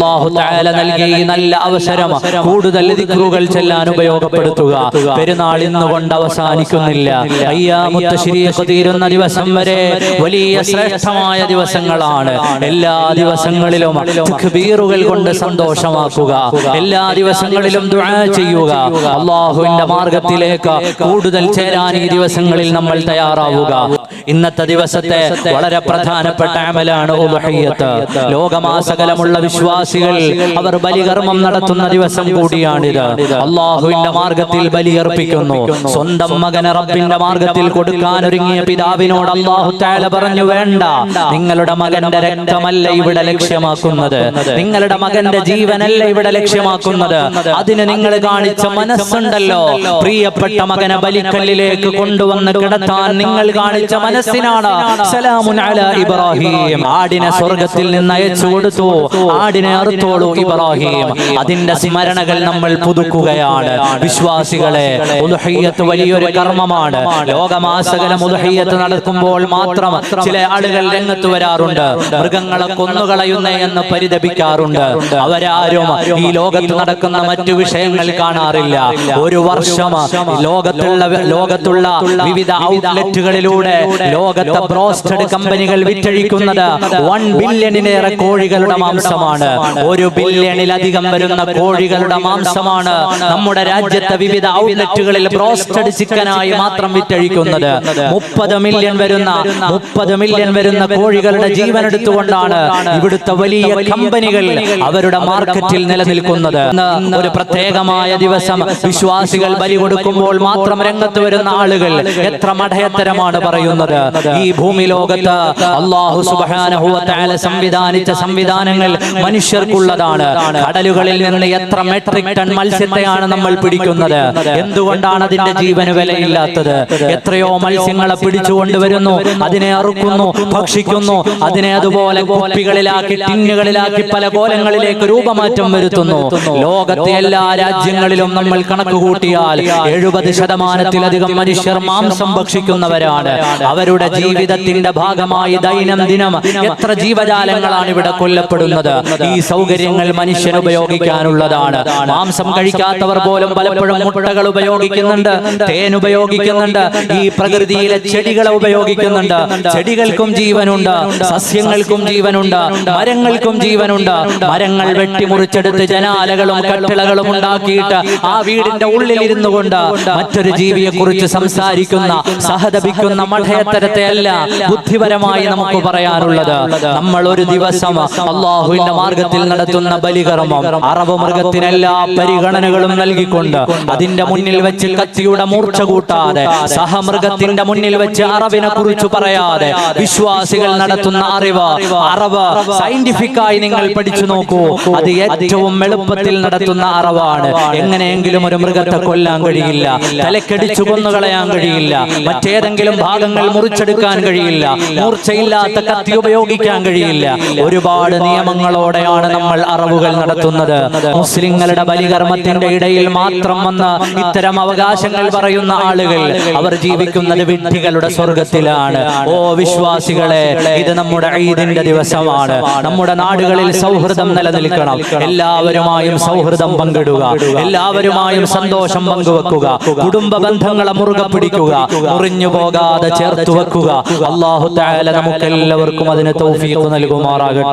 അള്ളാഹു താല നൽകി നല്ല അവസരം കൂടുതൽ ദിക്റുകൾ ചെല്ലാൻ ഉപയോഗപ്പെടുത്തുക. പെരുന്നാൾ ഇന്ന് കൊണ്ട് അവസാനിക്കുന്നില്ല. തീരുന്ന ദിവസം വരെ വലിയ ശ്രേഷ്ഠമായ ദിവസങ്ങളാണ്. എല്ലാ ദിവസങ്ങളിലും തക്ബീറുകൾ കൊണ്ട് സന്തോഷമാക്കുക. എല്ലാ ദിവസങ്ങളിലും ദുആ ചെയ്യുക. അള്ളാഹുവിന്റെ മാർഗത്തിലേക്ക് കൂടുതൽ ചേരാൻ ഈ ദിവസങ്ങളിൽ നമ്മൾ തയ്യാറാവുക. ഇന്നത്തെ ദിവസത്തെ വളരെ പ്രധാനപ്പെട്ട അമലാണ് ലോകമാസകലമുള്ള ലോകമാസകലമുള്ള വിശ്വാസികൾ അവർ ബലികർമ്മം നടത്തുന്ന ദിവസം കൂടിയാണിത്. അള്ളാഹുവിന്റെ മാർഗത്തിൽ ബലിയർപ്പിക്കുന്നു. സ്വന്തം മകനെ റബ്ബിന്റെ മാർഗത്തിൽ കൊടുക്കാൻ ഒരുങ്ങിയ പിതാവിനോട് അള്ളാഹു താല പറഞ്ഞു വേണ്ട. നിങ്ങളുടെ മകന്റെ രക്തമല്ല ഇവിടെ ലക്ഷ്യമാക്കുന്നത്. നിങ്ങളുടെ മകന്റെ ജീവനല്ല ഇവിടെ ലക്ഷ്യമാക്കുന്നത്. അതിന് നിങ്ങൾ കാണിച്ച മനസ്സുണ്ടല്ലോ. പ്രിയപ്പെട്ട മകനെ ബലിക്കല്ലിലേക്ക് കൊണ്ടുവന്ന് കിടത്താൻ നിങ്ങൾ കാണിച്ച മനസ്സിനാണ്. സലാമുൻ അലാ ഇബ്രാഹിം. ആടിനെ സ്വർഗത്തിൽ നിന്ന് അയച്ചു കൊടുത്തു. ആടിനെ അറുത്തോളൂ ഇബ്രാഹിം അതിന്റെ സ്മരണകൾ നമ്മൾ പുതുക്കുകയാണ്. വിശ്വാസികളെ ഉദ്ഹയ്യത്ത് വലിയൊരു കർമ്മമാണ്. ലോകമാസകലം ഉദ്ഹയ്യത്ത് നടക്കുമ്പോൾ മാത്രം ചില ആളുകൾ രംഗത്ത് വരാറുണ്ട്. മൃഗങ്ങളെ കൊന്നുകളയുന്നേ എന്ന് പരിതപിക്കാറുണ്ട്. അവരാരും ഈ ലോകത്ത് നടക്കുന്ന മറ്റു വിഷയങ്ങൾ കാണാറില്ല. ഒരു വർഷം ലോകത്തുള്ള ലോകത്തുള്ള വിവിധ ഔട്ട്ലെറ്റുകളിലൂടെ ലോകത്തെ ബ്രോസ്റ്റഡ് കമ്പനികൾ വിറ്റഴിക്കുന്നത് വൺ ബില്യണിലേറെ കോഴികളുടെ മാംസമാണ്. ഒരു ബില്യണിലധികം വരുന്ന കോഴികളുടെ മാംസമാണ് നമ്മുടെ രാജ്യത്തെ വിവിധ ഔട്ട്ലെറ്റുകളിൽ ബ്രോസ്റ്റഡ് ചിക്കനായി മാത്രം വിറ്റഴിക്കുന്നത്. മുപ്പത് മില്യൺ വരുന്ന മുപ്പത് മില്യൺ വരുന്ന കോഴികളുടെ ജീവൻ എടുത്തുകൊണ്ടാണ് ഇവിടുത്തെ വലിയ കമ്പനികൾ അവരുടെ മാർക്കറ്റിൽ നിലനിൽക്കുന്നത്. ഒരു പ്രത്യേകമായ ദിവസം വിശ്വാസികൾ ബലി കൊടുക്കുമ്പോൾ മാത്രം രംഗത്ത് വരുന്ന ആളുകൾ എത്ര മഠയത്തരമാണ് പറയുന്നത്. ഈ ഭൂമി ലോകത്ത് അള്ളാഹു സുബ്ഹാനഹു വ തആല സംവിധാനിച്ച സംവിധാനങ്ങൾ മനുഷ്യർക്കുള്ളതാണ് കടലുകളിൽ നിന്ന് എത്ര മെട്രിക് ടൺ മത്സ്യത്തെയാണ് നമ്മൾ പിടിക്കുന്നത്? എന്തുകൊണ്ടാണ് അതിന്റെ ജീവന് വിലയില്ലാത്തത് എത്രയോ മത്സ്യങ്ങളെ പിടിച്ചു കൊണ്ടുവരുന്നു അതിനെ അറുക്കുന്നു ഭക്ഷിക്കുന്നു. അതിനെ അതുപോലെ കുപ്പികളിലാക്കി ടിന്നുകളിലാക്കി പല കോലങ്ങളിലേക്ക് രൂപമാറ്റം വരുത്തുന്നു. ലോകത്തെ എല്ലാ രാജ്യങ്ങളിലും നമ്മൾ കണക്ക് കൂട്ടിയാൽ എഴുപത് ശതമാനത്തിലധികം മനുഷ്യർ മാംസം ഭക്ഷിക്കുന്നവരാണ്. അവരുടെ ജീവിതത്തിന്റെ ഭാഗമായി ദൈനംദിനം എത്ര ജീവജാലങ്ങളാണ് ഇവിടെ കൊല്ലപ്പെടുന്നത്? ഈ സൗകര്യങ്ങൾ മനുഷ്യൻ ഉപയോഗിക്കാനുള്ളതാണ്. മാംസം കഴിക്കാത്തവർ പോലും പലപ്പോഴും മുട്ടകൾ ഉപയോഗിക്കുന്നുണ്ട്. തേൻ ഉപയോഗിക്കുന്നുണ്ട്. ഈ പ്രകൃതിയിലെ ചെടികളെ ഉപയോഗിക്കുന്നുണ്ട്. ചെടികൾക്കും ജീവനുണ്ട്. സസ്യങ്ങൾക്കും ജീവനുണ്ട്. മരങ്ങൾക്കും ജീവനുണ്ട്. മരങ്ങൾ വെട്ടിമുറിച്ചെടുത്ത് ജനാലകളും കട്ടിളകളും ഉണ്ടാക്കിയിട്ട് ആ വീടിന്റെ ഉള്ളിൽ ഇരുന്നു കൊണ്ട് മറ്റൊരു ജീവിയെ കുറിച്ച് സംസാരിക്കുന്ന സഹതപിക്കുന്ന മഠയത്തരത്തെ അല്ല ബുദ്ധിപരമായി നമുക്ക് പറയാനുള്ളത്. നമ്മൾ ഒരു ദിവസം അള്ളാഹുവിന്റെ മാർഗത്തിൽ നടത്തുന്ന ബലികർമ്മം അറബ് മൃഗത്തിന് എല്ലാ പരിഗണനകളും നൽകിക്കൊണ്ട് അതിന്റെ മുന്നിൽ വെച്ച് കത്തിയുടെ മൂർച്ച കൂട്ടാതെ സഹമൃഗത്തിന്റെ മുന്നിൽ വെച്ച് അറബിനെ കുറിച്ച് പറയാതെ വിശ്വാസികൾ നടത്തുന്ന അറിവ് അറബ് സയന്റിഫിക് ആയി നിങ്ങൾ പഠിച്ചു നോക്കൂ. അത് ഏറ്റവും എളുപ്പത്തിൽ നടത്തുന്ന അറിവാണ്. എങ്ങനെയെങ്കിലും ഒരു മൃഗത്തെ കൊല്ലാൻ കഴിയില്ല. തലക്കടിച്ചു കൊന്നുകളയാൻ കഴിയില്ല. മറ്റേതെങ്കിലും ഭാഗങ്ങൾ മുറിച്ചെടുക്കാൻ കഴിയില്ല. മൂർച്ചയില്ലാത്ത കത്തി ഉപയോഗിക്കാൻ കഴിയില്ല. ഒരുപാട് നിയമങ്ങളോടെയാണ് നമ്മൾ അറവുകൾ നടത്തുന്നത്. മുസ്ലിങ്ങളുടെ ബലികർമ്മത്തിന്റെ ഇടയിൽ മാത്രം വന്ന് ഇത്തരം അവകാശങ്ങൾ പറയുന്ന ആളുകൾ അവർ ജീവിക്കുന്നത് വിഡ്ഢികളുടെ സ്വർഗത്തിലാണ്. ഓ വിശ്വാസികളെ ഇത് നമ്മുടെ ഈദിന്റെ ദിവസമാണ്. നമ്മുടെ നാടുകളിൽ സൗഹൃദം നിലനിൽക്കണം. എല്ലാവരുമായും സൗഹൃദം പങ്കിടുക. എല്ലാവരുമായും സന്തോഷം പങ്കുവെക്കുക. കുടുംബ ബന്ധങ്ങളെ മുറുകെ പിടിക്കുക. മുറിഞ്ഞു പോകാതെ ചേർത്ത് വെക്കുക. അള്ളാഹു താല നമുക്കെല്ലാവർക്കും അതിന് തൗഫീഖ് നൽകുമാറാകട്ടെ.